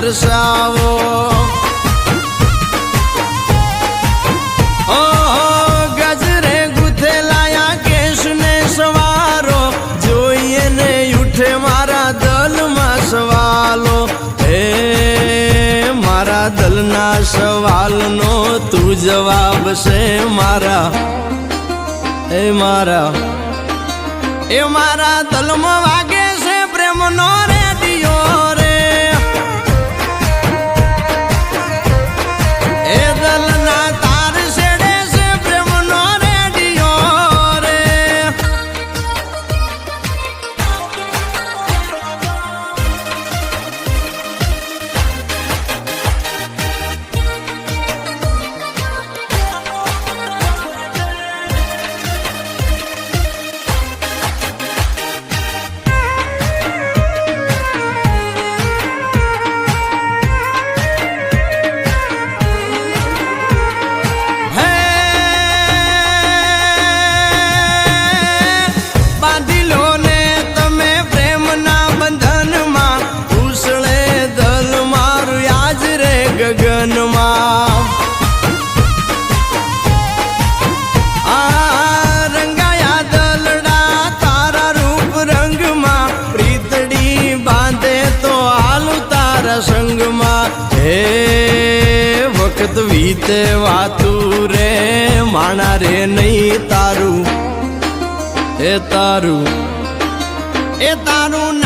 વરસાવો હે, મારા દલના સવાલનો તું જવાબ છે મારા. એ મારા. એ મારા દલમાં વાગે છે પ્રેમનો રેડિયો વીતે વાતું રે માણા રે નહીં તારું એ તારું એ તારું